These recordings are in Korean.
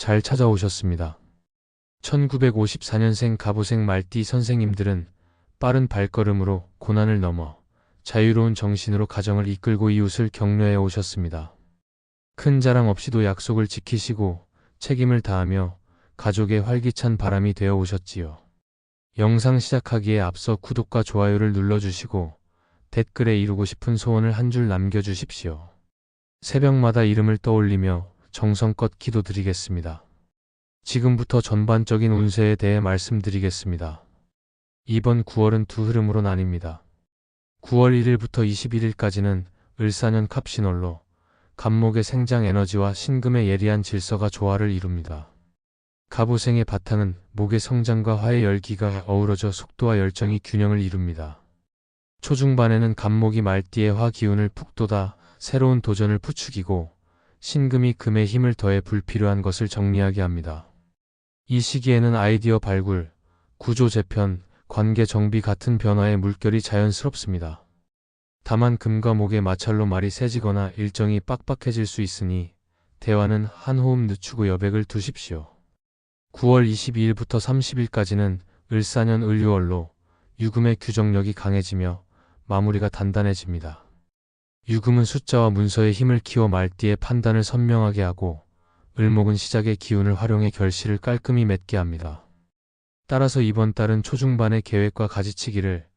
잘 찾아오셨습니다. 1954년생 가보생 말띠 선생님들은 빠른 발걸음으로 고난을 넘어 자유로운 정신으로 가정을 이끌고 이웃을 격려해 오셨습니다. 큰 자랑 없이도 약속을 지키시고 책임을 다하며 가족의 활기찬 바람이 되어 오셨지요. 영상 시작하기에 앞서 구독과 좋아요를 눌러주시고 댓글에 이루고 싶은 소원을 한 줄 남겨주십시오. 새벽마다 이름을 떠올리며 정성껏 기도드리겠습니다. 지금부터 전반적인 운세에 대해 말씀드리겠습니다. 이번 9월은 두 흐름으로 나뉩니다. 9월 1일부터 21일까지는 을사년 캅신월로 갑목의 생장 에너지와 신금의 예리한 질서가 조화를 이룹니다. 갑오생의 바탕은 목의 성장과 화의 열기가 어우러져 속도와 열정이 균형을 이룹니다. 초중반에는 갑목이 말띠의 화 기운을 푹 돋아 새로운 도전을 부추기고 신금이 금의 힘을 더해 불필요한 것을 정리하게 합니다. 이 시기에는 아이디어 발굴, 구조 재편, 관계 정비 같은 변화의 물결이 자연스럽습니다. 다만 금과 목의 마찰로 말이 세지거나 일정이 빡빡해질 수 있으니 대화는 한 호흡 늦추고 여백을 두십시오. 9월 22일부터 30일까지는 을사년 을유월로 유금의 규정력이 강해지며 마무리가 단단해집니다. 유금은 숫자와 문서의 힘을 키워 말띠의 판단을 선명하게 하고 을목은 시작의 기운을 활용해 결실을 깔끔히 맺게 합니다. 따라서 이번 달은 초중반의 계획과 가지치기를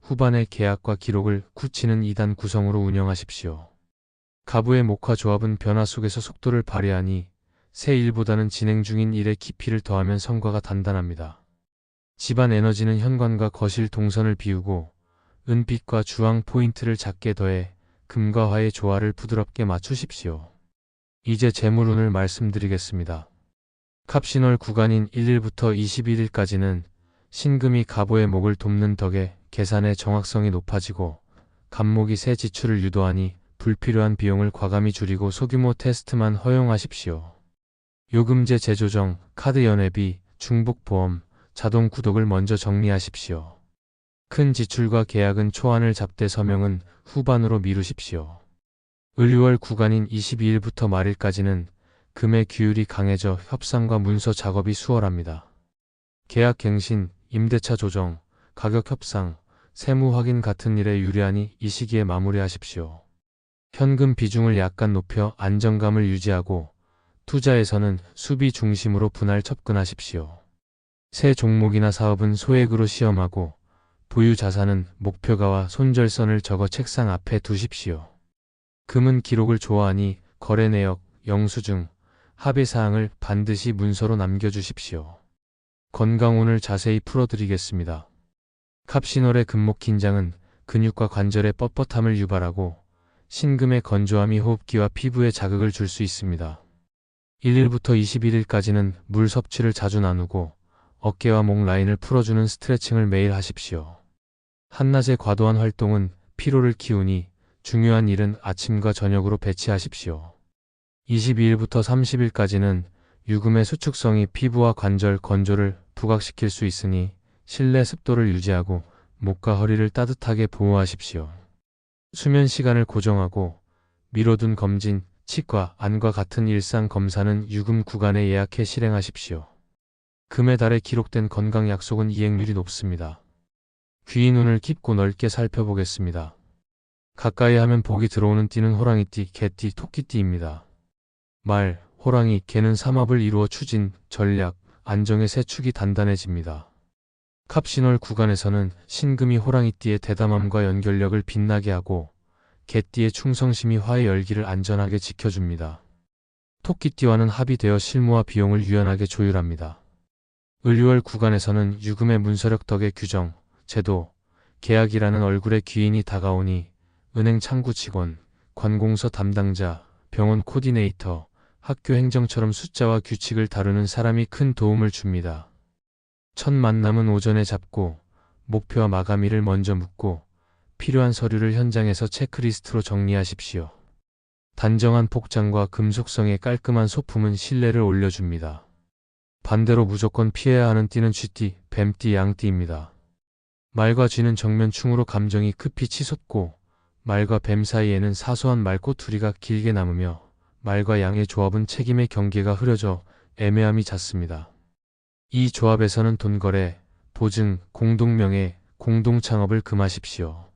후반의 계약과 기록을 굳히는 2단 구성으로 운영하십시오. 가부의 목화 조합은 변화 속에서 속도를 발휘하니 새 일보다는 진행 중인 일에 깊이를 더하면 성과가 단단합니다. 집안 에너지는 현관과 거실 동선을 비우고 은빛과 주황 포인트를 작게 더해 금과 화의 조화를 부드럽게 맞추십시오. 이제 재물운을 말씀드리겠습니다. 캅신월 구간인 1일부터 21일까지는 신금이 갑오의 목을 돕는 덕에 계산의 정확성이 높아지고 갑목이 새 지출을 유도하니 불필요한 비용을 과감히 줄이고 소규모 테스트만 허용하십시오. 요금제 재조정, 카드 연회비, 중복보험, 자동 구독을 먼저 정리하십시오. 큰 지출과 계약은 초안을 잡되 서명은 후반으로 미루십시오. 을유월 구간인 22일부터 말일까지는 금의 규율이 강해져 협상과 문서 작업이 수월합니다. 계약 갱신, 임대차 조정, 가격 협상, 세무 확인 같은 일에 유리하니 이 시기에 마무리하십시오. 현금 비중을 약간 높여 안정감을 유지하고 투자에서는 수비 중심으로 분할 접근하십시오. 새 종목이나 사업은 소액으로 시험하고 보유 자산은 목표가와 손절선을 적어 책상 앞에 두십시오. 금은 기록을 좋아하니 거래 내역, 영수증, 합의 사항을 반드시 문서로 남겨주십시오. 건강운을 자세히 풀어드리겠습니다. 갑신월의 금목 긴장은 근육과 관절의 뻣뻣함을 유발하고 신금의 건조함이 호흡기와 피부에 자극을 줄 수 있습니다. 1일부터 21일까지는 물 섭취를 자주 나누고 어깨와 목 라인을 풀어주는 스트레칭을 매일 하십시오. 한낮의 과도한 활동은 피로를 키우니 중요한 일은 아침과 저녁으로 배치하십시오. 22일부터 30일까지는 유금의 수축성이 피부와 관절 건조를 부각시킬 수 있으니 실내 습도를 유지하고 목과 허리를 따뜻하게 보호하십시오. 수면 시간을 고정하고 미뤄둔 검진, 치과, 안과 같은 일상 검사는 유금 구간에 예약해 실행하십시오. 금의 달에 기록된 건강 약속은 이행률이 높습니다. 귀 눈을 깊고 넓게 살펴보겠습니다. 가까이 하면 복이 들어오는 띠는 호랑이띠, 개띠, 토끼띠입니다. 말, 호랑이, 개는 삼합을 이루어 추진, 전략, 안정의 세 축이 단단해집니다. 캅신월 구간에서는 신금이 호랑이띠의 대담함과 연결력을 빛나게 하고 개띠의 충성심이 화의 열기를 안전하게 지켜줍니다. 토끼띠와는 합의되어 실무와 비용을 유연하게 조율합니다. 을유월 구간에서는 유금의 문서력 덕에 규정, 제도, 계약이라는 얼굴의 귀인이 다가오니 은행 창구 직원, 관공서 담당자, 병원 코디네이터, 학교 행정처럼 숫자와 규칙을 다루는 사람이 큰 도움을 줍니다. 첫 만남은 오전에 잡고 목표와 마감일을 먼저 묻고 필요한 서류를 현장에서 체크리스트로 정리하십시오. 단정한 복장과 금속성의 깔끔한 소품은 신뢰를 올려줍니다. 반대로 무조건 피해야 하는 띠는 쥐띠, 뱀띠, 양띠입니다. 말과 쥐는 정면충으로 감정이 급히 치솟고 말과 뱀 사이에는 사소한 말꼬투리가 길게 남으며 말과 양의 조합은 책임의 경계가 흐려져 애매함이 잦습니다. 이 조합에서는 돈거래, 보증, 공동명예, 공동창업을 금하십시오.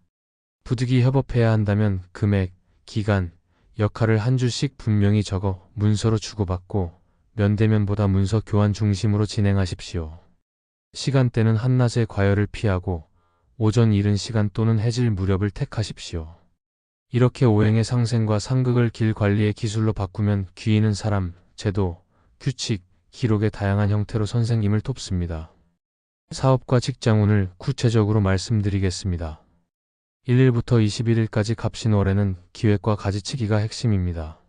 부득이 협업해야 한다면 금액, 기간, 역할을 한 줄씩 분명히 적어 문서로 주고받고 면대면보다 문서 교환 중심으로 진행하십시오. 시간대는 한낮의 과열을 피하고 오전 이른 시간 또는 해질 무렵을 택하십시오. 이렇게 오행의 상생과 상극을 길 관리의 기술로 바꾸면 귀인은 사람, 제도, 규칙, 기록의 다양한 형태로 선생님을 돕습니다. 사업과 직장운을 구체적으로 말씀드리겠습니다. 1일부터 21일까지 갑신월에는 기획과 가지치기가 핵심입니다.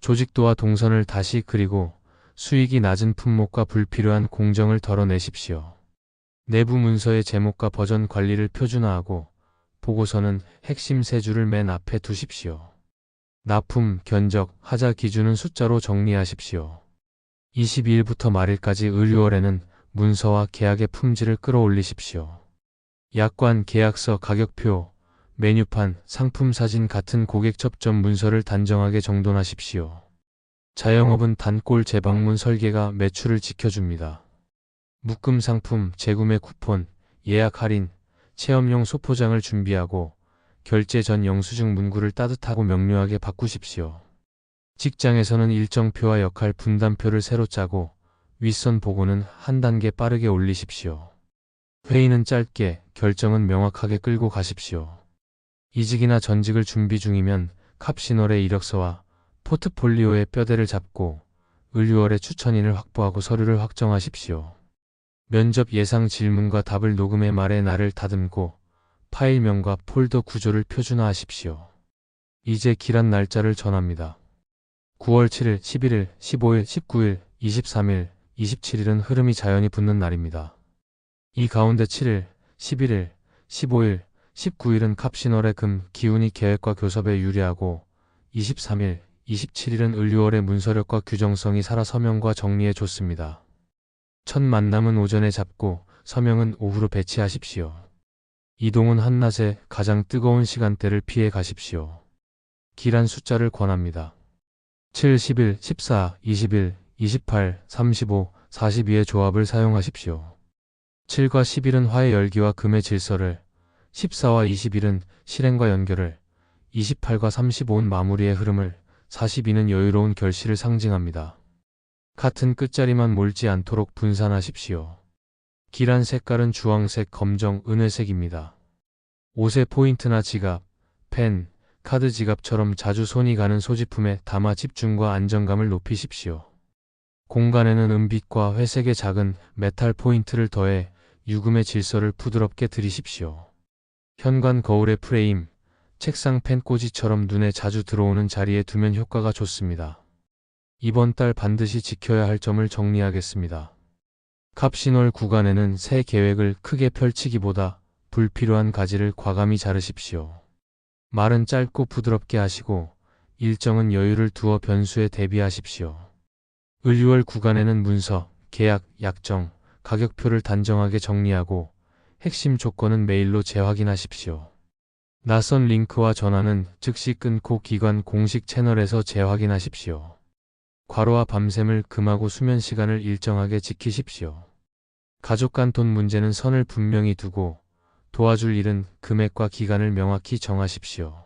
조직도와 동선을 다시 그리고 수익이 낮은 품목과 불필요한 공정을 덜어내십시오. 내부 문서의 제목과 버전 관리를 표준화하고 보고서는 핵심 세 줄을 맨 앞에 두십시오. 납품, 견적, 하자 기준은 숫자로 정리하십시오. 22일부터 말일까지 의류월에는 문서와 계약의 품질을 끌어올리십시오. 약관, 계약서, 가격표, 메뉴판, 상품 사진 같은 고객 접점 문서를 단정하게 정돈하십시오. 자영업은 단골 재방문 설계가 매출을 지켜줍니다. 묶음 상품, 재구매 쿠폰, 예약 할인, 체험용 소포장을 준비하고 결제 전 영수증 문구를 따뜻하고 명료하게 바꾸십시오. 직장에서는 일정표와 역할 분담표를 새로 짜고 윗선 보고는 한 단계 빠르게 올리십시오. 회의는 짧게, 결정은 명확하게 끌고 가십시오. 이직이나 전직을 준비 중이면 캅시널의 이력서와 포트폴리오의 뼈대를 잡고 을유월의 추천인을 확보하고 서류를 확정하십시오. 면접 예상 질문과 답을 녹음해 말의 날을 다듬고 파일명과 폴더 구조를 표준화하십시오. 이제 기란 날짜를 전합니다. 9월 7일, 11일, 15일, 19일, 23일, 27일은 흐름이 자연히 붙는 날입니다. 이 가운데 7일, 11일, 15일, 19일은 갑신월의 금, 기운이 계획과 교섭에 유리하고 23일, 27일은 을유월의 문서력과 규정성이 살아 서명과 정리에 좋습니다. 첫 만남은 오전에 잡고 서명은 오후로 배치하십시오. 이동은 한낮에 가장 뜨거운 시간대를 피해 가십시오. 길한 숫자를 권합니다. 7, 11, 14, 21, 28, 35, 42의 조합을 사용하십시오. 7과 11은 화의 열기와 금의 질서를, 14와 21은 실행과 연결을, 28과 35는 마무리의 흐름을, 42는 여유로운 결실을 상징합니다. 같은 끝자리만 몰지 않도록 분산하십시오. 길한 색깔은 주황색, 검정, 은회색입니다. 옷의 포인트나 지갑, 펜, 카드 지갑처럼 자주 손이 가는 소지품에 담아 집중과 안정감을 높이십시오. 공간에는 은빛과 회색의 작은 메탈 포인트를 더해 유금의 질서를 부드럽게 들이십시오. 현관 거울의 프레임, 책상 펜꽂이처럼 눈에 자주 들어오는 자리에 두면 효과가 좋습니다. 이번 달 반드시 지켜야 할 점을 정리하겠습니다. 갑신월 구간에는 새 계획을 크게 펼치기보다 불필요한 가지를 과감히 자르십시오. 말은 짧고 부드럽게 하시고 일정은 여유를 두어 변수에 대비하십시오. 을유월 구간에는 문서, 계약, 약정, 가격표를 단정하게 정리하고 핵심 조건은 메일로 재확인하십시오. 낯선 링크와 전화는 즉시 끊고 기관 공식 채널에서 재확인하십시오. 과로와 밤샘을 금하고 수면 시간을 일정하게 지키십시오. 가족 간 돈 문제는 선을 분명히 두고 도와줄 일은 금액과 기간을 명확히 정하십시오.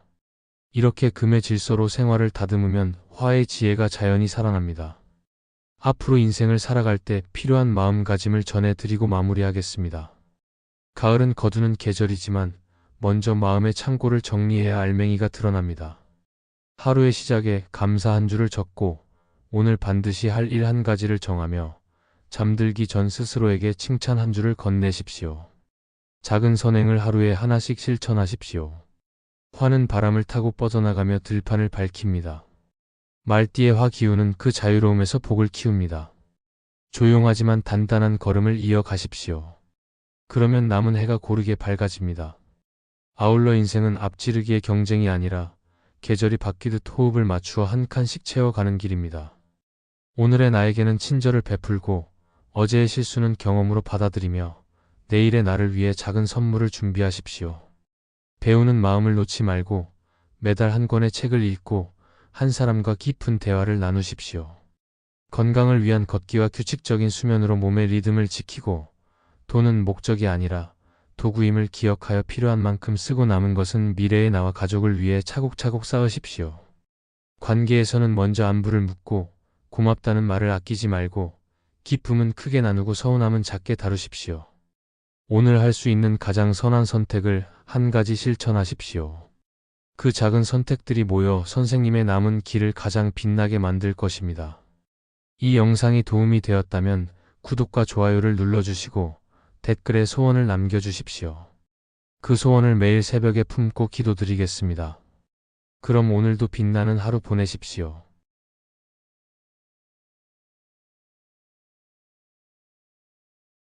이렇게 금의 질서로 생활을 다듬으면 화의 지혜가 자연히 살아납니다. 앞으로 인생을 살아갈 때 필요한 마음가짐을 전해드리고 마무리하겠습니다. 가을은 거두는 계절이지만 먼저 마음의 창고를 정리해야 알맹이가 드러납니다. 하루의 시작에 감사 한 줄을 적고 오늘 반드시 할 일 한 가지를 정하며 잠들기 전 스스로에게 칭찬 한 줄을 건네십시오. 작은 선행을 하루에 하나씩 실천하십시오. 화는 바람을 타고 뻗어나가며 들판을 밝힙니다. 말띠의 화 기운은 그 자유로움에서 복을 키웁니다. 조용하지만 단단한 걸음을 이어가십시오. 그러면 남은 해가 고르게 밝아집니다. 아울러 인생은 앞지르기의 경쟁이 아니라 계절이 바뀌듯 호흡을 맞추어 한 칸씩 채워가는 길입니다. 오늘의 나에게는 친절을 베풀고 어제의 실수는 경험으로 받아들이며 내일의 나를 위해 작은 선물을 준비하십시오. 배우는 마음을 놓지 말고 매달 한 권의 책을 읽고 한 사람과 깊은 대화를 나누십시오. 건강을 위한 걷기와 규칙적인 수면으로 몸의 리듬을 지키고 돈은 목적이 아니라 도구임을 기억하여 필요한 만큼 쓰고 남은 것은 미래의 나와 가족을 위해 차곡차곡 쌓으십시오. 관계에서는 먼저 안부를 묻고 고맙다는 말을 아끼지 말고 기쁨은 크게 나누고 서운함은 작게 다루십시오. 오늘 할 수 있는 가장 선한 선택을 한 가지 실천하십시오. 그 작은 선택들이 모여 선생님의 남은 길을 가장 빛나게 만들 것입니다. 이 영상이 도움이 되었다면 구독과 좋아요를 눌러주시고 댓글에 소원을 남겨주십시오. 그 소원을 매일 새벽에 품고 기도드리겠습니다. 그럼 오늘도 빛나는 하루 보내십시오.